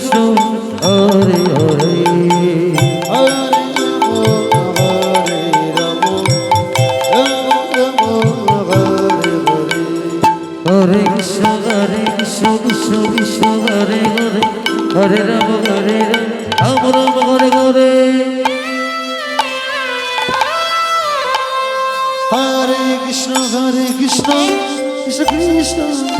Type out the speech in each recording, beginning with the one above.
Krishna Krishna Hare Hare Krishna Hare Krishna Krishna Krishna Hare Hare Hare Ram Hare Ram Ram Hare Hare Hare Krishna Hare Krishna Krishna Krishna.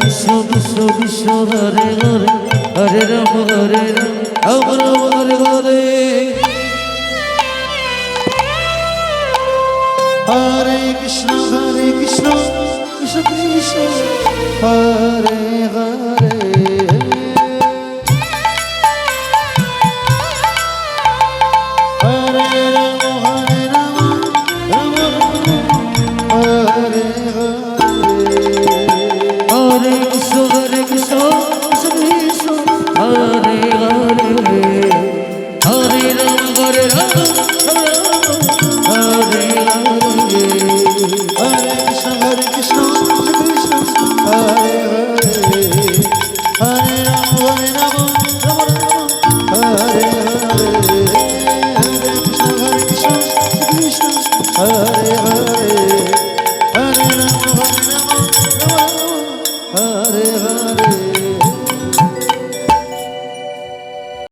Krishna Krishna Krishna Hare Hare Hare Ram Hare Ram. Ram Ram Hare Hare. Hare Krishna Hare Krishna Krishna Krishna, Hare Hare.